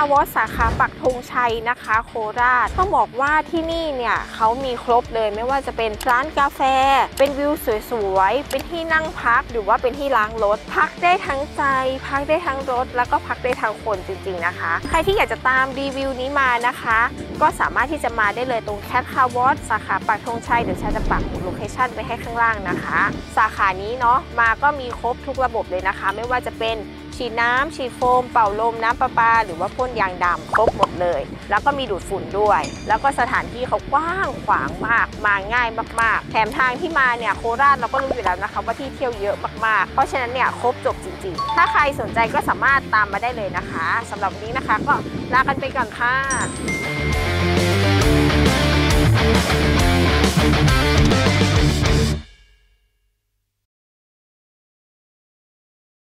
าวอสสาขาปักธงชัยนะคะ โคราชต้องบอกว่าที่นี่เนี่ยเขามีครบเลยไม่ว่าจะเป็นร้านกาแฟ เป็นวิวสวยๆ เป็นที่นั่งพักหรือว่าเป็นที่ล้างรถ พักได้ทั้งใจ พักได้ทั้งรถ แล้วก็พักได้ทั้งคนจริงๆนะคะ ใครที่อยากจะตามรีวิวนี้มานะคะ ก็สามารถที่จะมาได้เลยตรงแคทคาวอสสาขาปักธงชัยเดี๋ยวฉันจะปักโลเคชั่นไว้ให้ข้างล่างนะคะ สาขานี้เนาะมาก็มีครบทุกระบบเลยนะคะ ไม่ว่าจะเป็น ฉีดน้ำฉีดโฟม เป่าลมน้ำประปา หรือว่าพ่นยางดำครบหมดเลย แล้วก็มีดูดฝุ่นด้วย แล้วก็สถานที่เขากว้างขวางมาก มาง่ายมากๆ แถมทางที่มาเนี่ยโคราชเราก็รู้อยู่แล้วนะคะว่าที่เที่ยวเยอะมากๆ เพราะฉะนั้นเนี่ยครบจบจริงๆ ถ้าใครสนใจก็สามารถตามมาได้เลยนะคะสำหรับวันนี้นะคะก็ลากันไปก่อนค่ะ